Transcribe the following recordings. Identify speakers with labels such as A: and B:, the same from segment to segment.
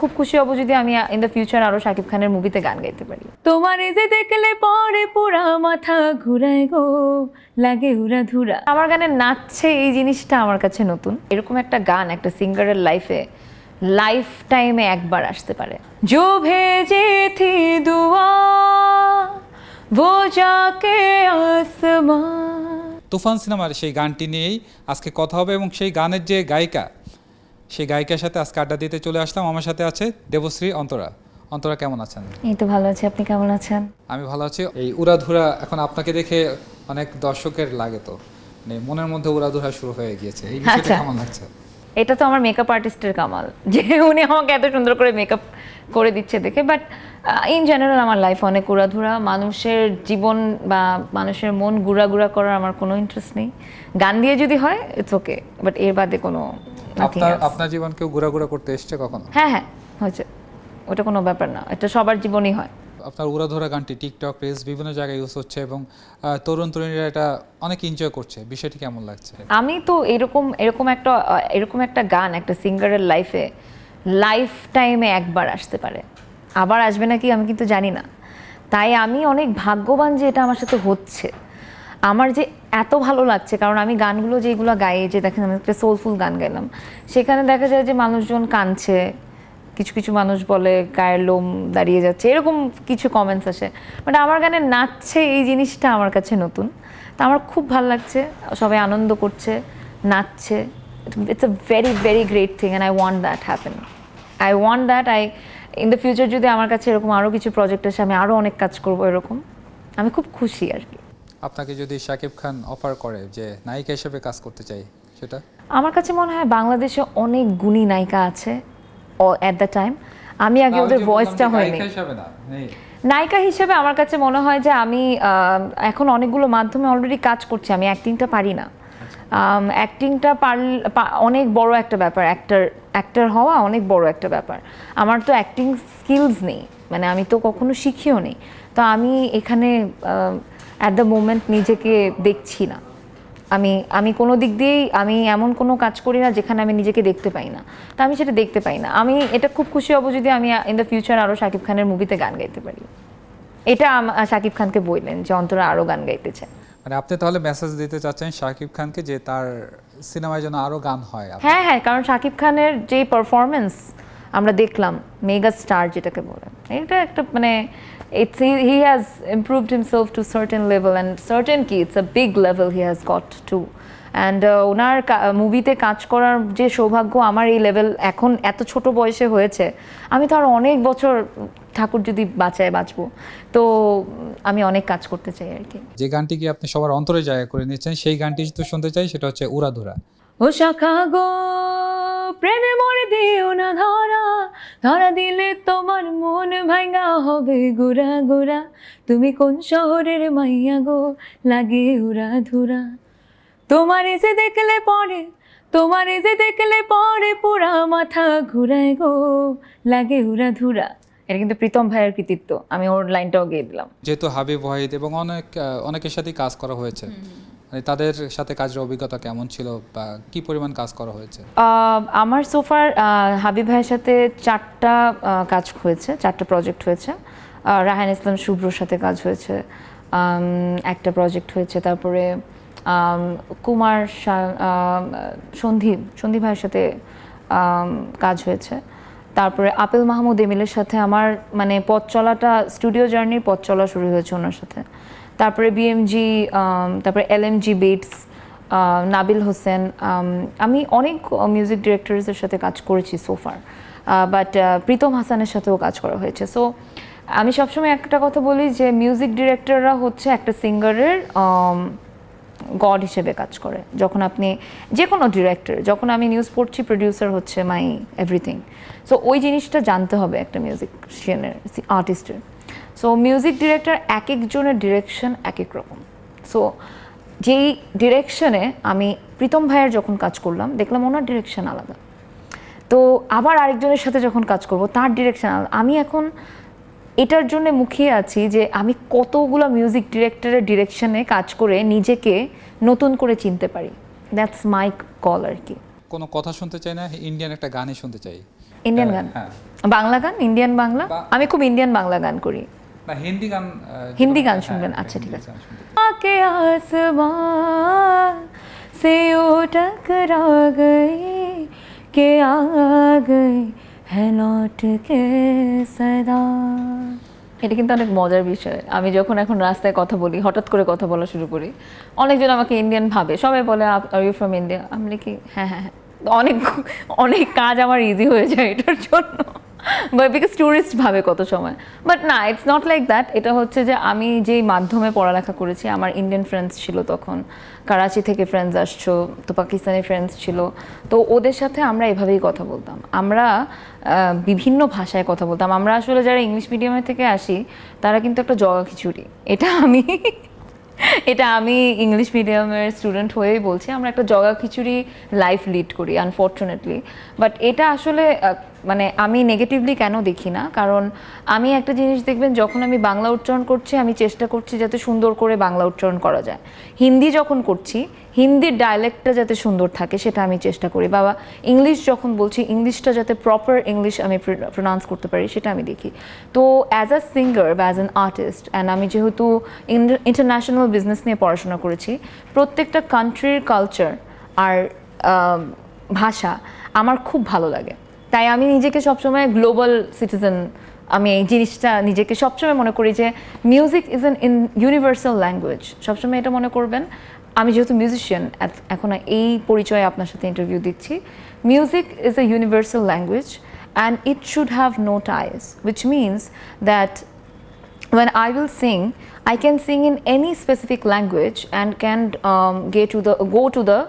A: খুব খুশি হব যদি আমি ইন দ্য ফিউচার আরো শাকিব খানের মুভিতে গান গাইতে পারি তোমার এই যে দেখলে পরে পুরা মাথা ঘুরায় গো লাগে উড়া ধুরা আমার গানে নাচছে এই জিনিসটা আমার কাছে নতুন এরকম একটা গান একটা সিঙ্গারের লাইফে লাইফ টাইমে একবার আসতে পারে জো ভেজে থি দুয়া वो जाके आसमां
B: তুফান সিনেমার সেই গানটি নিয়েই আজকে কথা হবে এবং সেই গানের যে গায়িকা সেই গায়িকার সাথে আজকে আড্ডা দিতে চলে আসলাম। আমার সাথে আছে দেবশ্রী অন্তরা। অন্তরা কেমন আছেন?
A: এই তো ভালো আছি। আপনি কেমন আছেন?
B: আমি ভালো আছি। এই উড়াধুরা এখন আপনাকে দেখে অনেক দর্শকের লাগে তো। মানে মনের মধ্যে উড়াধুরা শুরু হয়ে গিয়েছে। এই বিষয়টা
A: আচ্ছা।
B: কেমন লাগছে?
A: এটা তো আমার মেকআপ আর্টিস্টের কামাল। যে উনি আমাকে এত সুন্দর করে মেকআপ করে দিচ্ছে দেখে। বাট ইন জেনারেল আমার লাইফ অনেক উড়াধুরা। মানুষের জীবন বা মানুষের মন গুড়া গুড়া করার আমার কোনো ইন্টারেস্ট নেই। গান দিয়ে যদি হয় ইটস ওকে বাট এর বাদে কোনো
B: আপনার আপনার জীবন কেউ ঘোরাঘুরা করতে এসছে কখনো?
A: হ্যাঁ হ্যাঁ হয়েছে। ওটা কোনো ব্যাপার না। এটা সবার জীবনই হয়।
B: আপনার উড়াধুরা গানটি টিকটক রিলস বিভিন্ন জায়গায় ইউজ হচ্ছে এবং তরুণ তরুণীরা এটা অনেক এনজয় করছে। বিষয়টি কেমন লাগছে?
A: আমি তো এরকম এরকম একটা এরকম একটা গান একটা সিঙ্গারের লাইফে লাইফ টাইমে একবার আসতে পারে। আবার আসবে নাকি আমি কিন্তু জানি না। তাই আমি অনেক ভাগ্যবান যে এটা আমার সাথে হচ্ছে। আমার যে এত ভালো লাগছে, কারণ আমি গানগুলো যেগুলো গাই, যে দেখেন আমি একটা সোলফুল গান গাইলাম, সেখানে দেখা যায় যে মানুষজন কাঁদছে, কিছু কিছু মানুষ বলে গায়ের লোম দাঁড়িয়ে যাচ্ছে, এরকম কিছু কমেন্টস আসে। বাট আমার গানে নাচছে এই জিনিসটা আমার কাছে নতুন। তা আমার খুব ভালো লাগছে, সবাই আনন্দ করছে, নাচছে। It's a very very great thing and I want that happen I want that I in the future যদি আমার কাছে এরকম আরও কিছু প্রজেক্ট আসে, আমি আরও অনেক কাজ করব এরকম। আমি খুব খুশি আর কি।
B: আপনাকে যদি শাকিব খান অফার করে যে নায়িকা হিসেবে কাজ করতে চাই সেটা?
A: আমার কাছে মনে হয় বাংলাদেশে অনেক গুণী নায়িকা আছে অ্যাট দ্য টাইম আমি আগে ওদের ভয়েসটা হয়নি। নায়িকা হিসেবে আমার কাছে মনে হয় যে আমি এখন অনেকগুলো মাধ্যমে অলরেডি কাজ করছি আমি অ্যাক্টিংটা পারি না। অ্যাক্টিংটা পার অনেক বড় একটা ব্যাপার অ্যাক্টার অ্যাক্টার হওয়া অনেক বড় একটা ব্যাপার। আমার তো অ্যাক্টিং স্কিলস নেই মানে আমি তো কখনো শিখিও নেই। তো আমি এখানে অ্যাট দ্য মোমেন্ট নিজেকে দেখছি না। আমি আমি কোনো দিক দিয়েই আমি এমন কোনো কাজ করি না যেখানে আমি নিজেকে দেখতে পাই না। তা আমি সেটা দেখতে পাই না। আমি এটা খুব খুশি হব যদি আমি ইন দ্য ফিউচার আরও শাকিব খানের মুভিতে গান গাইতে পারি। এটা শাকিব খানকে বললেন যে অন্তরা আরও গান গাইতে চায়।
B: মানে আপনি তাহলে মেসেজ দিতে চাচ্ছেন শাকিব খানকে যে তার সিনেমায় যেন আরও গান হয়।
A: হ্যাঁ হ্যাঁ কারণ শাকিব খানের যে পারফরমেন্স আমরা দেখলাম মেগা স্টার যেটাকে বলে এটা একটা মানে it's he has improved himself to certain level and certain কি it's a big level he has got to and ওনার মুভিতে কাজ করার যে সৌভাগ্য আমার এই লেভেল এখন এত ছোট বয়সে হয়েছে আমি তো আরও অনেক বছর ঠাকুর যদি বাঁচায় বাঁচবো। তো আমি অনেক কাজ করতে চাই আর কি।
B: যে গানটি কি আপনি সবার অন্তরে জায়গা করে নিচ্ছেন সেই গানটি তো শুনতে চাই সেটা হচ্ছে উড়াধুরা।
A: ও শাখা গো প্রেমে মরে ধরা দিলে তোমার মন ভাঙা হবে গুড়া গুড়া। তুমি কোন শহরের মাইয়া গো? লাগে উড়া ধুরা। তোমার এসে দেখলে পরে তোমার এসে দেখলে পরে পুরা মাথা ঘুরায় গো। লাগে উড়া ধুরা। এটা কিন্তু প্রীতম ভাইয়ের কৃতিত্ব। আমি ওর লাইনটাও গেয়ে দিলাম।
B: যেহেতু হাবিব ওয়াহিদ এবং অনেক অনেকের সাথেই কাজ করা হয়েছে। মানে তাদের সাথে কাজের অভিজ্ঞতা কেমন ছিল বা কি পরিমাণ কাজ করা হয়েছে?
A: আমার সোফার হাবিব ভাইয়ের সাথে চারটা কাজ হয়েছে, চারটা প্রজেক্ট হয়েছে। রাহান ইসলাম, শুভ্রর সাথে কাজ হয়েছে। একটা প্রজেক্ট হয়েছে, তারপরে কুমার সন্দীপ সন্দীপ ভাইয়ের সাথে কাজ হয়েছে। তারপরে আপেল মাহমুদ এমিলের সাথে আমার মানে পথ চলাটা স্টুডিও জার্নির পথ চলা শুরু হয়েছে ওনার সাথে। তারপরে বিএমজি তারপরে L LMG beats ah, Nabil Hossain আমি অনেক মিউজিক ডিরেক্টরসের সাথে কাজ করেছি সোফার বাট প্রীতম হাসানের সাথেও কাজ করা হয়েছে। সো আমি সবসময় একটা কথা বলি যে মিউজিক ডিরেক্টররা হচ্ছে একটা সিঙ্গারের গড হিসেবে কাজ করে। যখন আপনি যে কোনো ডিরেক্টর যখন আমি নিউজ পড়ছি প্রডিউসার হচ্ছে মাই এভরিথিং সো ওই জিনিসটা জানতে হবে একটা মিউজিশিয়ানের আর্টিস্টের সো মিউজিক ডিরেক্টর এক একজনের ডিরেকশন এক এক রকম। সো যেই ডিরেকশনে আমি প্রীতম ভাইয়ের যখন কাজ করলাম দেখলাম ওনার ডিরেকশন আলাদা। তো আবার আরেকজনের সাথে যখন কাজ করব তার ডিরেকশন আলাদা। আমি এখন এটার জন্য মুখিয়ে আছি যে আমি কতগুলো মিউজিক ডিরেক্টরের ডিরেকশনে কাজ করে নিজেকে নতুন করে চিনতে পারি। দ্যাটস মাই কল আর কি।
B: কোনো কথা শুনতে চাই না ইন্ডিয়ান একটা গানই শুনতে চাই।
A: ইন্ডিয়ান গান?
B: হ্যাঁ।
A: বাংলা গান? ইন্ডিয়ান বাংলা? আমি খুব ইন্ডিয়ান বাংলা গান করি।
B: হিন্দি গান
A: হিন্দি গান শুনবেন। আচ্ছা ঠিক আছে। আকে আসমান সে ও টকরা গই কে আ গই কে সদা। এটা কিন্তু অনেক মজার বিষয়। আমি যখন এখন রাস্তায় কথা বলি হঠাৎ করে কথা বলা শুরু করি অনেকজন আমাকে ইন্ডিয়ান ভাবে। সবাই বলে আর ইউ ফ্রম ইন্ডিয়া আমি কি হ্যাঁ হ্যাঁ হ্যাঁ। অনেক অনেক কাজ আমার ইজি হয়ে যায় এটার জন্য। বিকজ ট্যুরিস্ট ভাবে কত সময়। বাট না ইটস নট লাইক দ্যাট এটা হচ্ছে যে আমি যেই মাধ্যমে পড়ালেখা করেছি, আমার ইন্ডিয়ান ফ্রেন্ডস ছিল তখন। করাচি থেকে ফ্রেন্ডস আসছো, তো পাকিস্তানি ফ্রেন্ডস ছিল। তো ওদের সাথে আমরা এভাবেই কথা বলতাম। আমরা বিভিন্ন ভাষায় কথা বলতাম। আমরা আসলে যারা ইংলিশ মিডিয়ামে থেকে আসি, তারা কিন্তু একটা জগা খিচুড়ি। এটা আমি এটা আমি ইংলিশ মিডিয়ামের স্টুডেন্ট হয়েই বলছি। আমরা একটা জগা খিচুড়ি লাইফ লিড করি আনফর্চুনেটলি বাট এটা আসলে মানে আমি নেগেটিভলি কেন দেখি না? কারণ আমি একটা জিনিস দেখবেন, যখন আমি বাংলা উচ্চারণ করছি, আমি চেষ্টা করছি যাতে সুন্দর করে বাংলা উচ্চারণ করা যায়। হিন্দি যখন করছি, হিন্দির ডায়ালেক্টটা যাতে সুন্দর থাকে, সেটা আমি চেষ্টা করি। বাবা ইংলিশ যখন বলছি ইংলিশটা যাতে প্রপার ইংলিশ আমি প্রোনাউন্স করতে পারি, সেটা আমি দেখি। তো অ্যাজ আ সিঙ্গার বা অ্যাজ অ্যান আর্টিস্ট অ্যান্ড আমি যেহেতু ইন্টারন্যাশনাল বিজনেস নিয়ে পড়াশোনা করেছি, প্রত্যেকটা কান্ট্রির কালচার আর ভাষা আমার খুব ভালো লাগে। তাই আমি নিজেকে সবসময় গ্লোবাল সিটিজেন আমি এই জিনিসটা নিজেকে সবসময় মনে করি যে music is an in universal language সবসময় এটা মনে করবেন। আমি যেহেতু মিউজিশিয়ান এখন এই পরিচয়ে আপনার সাথে ইন্টারভিউ দিচ্ছি। Music is a universal language and it should have no ties which means that when will sing, I can sing in any specific language and can um, get to the go to the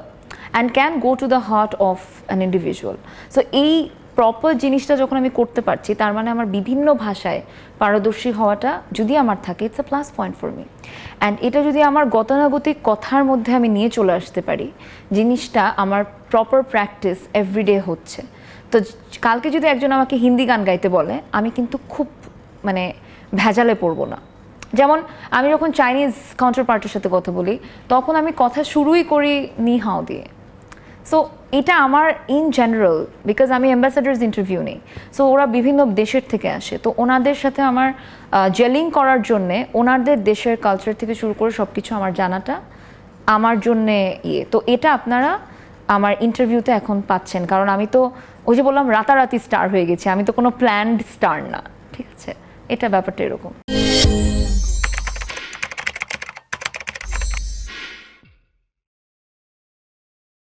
A: and can go to the heart of an individual. So এই proper জিনিসটা যখন আমি করতে পারছি, তার মানে আমার বিভিন্ন ভাষায় পারদর্শী হওয়াটা যদি আমার থাকে it's a plus point for me and এটা যদি আমার গতানুগতিক কথার মধ্যে আমি নিয়ে চলে আসতে পারি, জিনিসটা আমার প্রপার প্র্যাকটিস এভরিডে হচ্ছে। তো কালকে যদি একজন আমাকে হিন্দি গান গাইতে বলে, আমি কিন্তু খুব মানে ভেজালে পড়ব না। যেমন আমি যখন চাইনিজ কাউন্টার পার্টির সাথে কথা বলি, তখন আমি কথা শুরুই করি নি হাও দিয়ে। সো এটা আমার ইন জেনারেল বিকজ আমি অ্যাম্বাসাডার্স ইন্টারভিউ নেই। সো ওরা বিভিন্ন দেশের থেকে আসে। তো ওনাদের সাথে আমার জেলিং করার জন্যে ওনাদের দেশের কালচার থেকে শুরু করে সব কিছু আমার জানাটা আমার জন্যে ইয়ে। তো এটা আপনারা আমার ইন্টারভিউতে এখন পাচ্ছেন। কারণ আমি তো, ওই যে বললাম, রাতারাতি স্টার হয়ে গেছি। আমি তো কোনো প্ল্যান্ড স্টার না। ঠিক আছে? এটা ব্যাপারটা এরকম।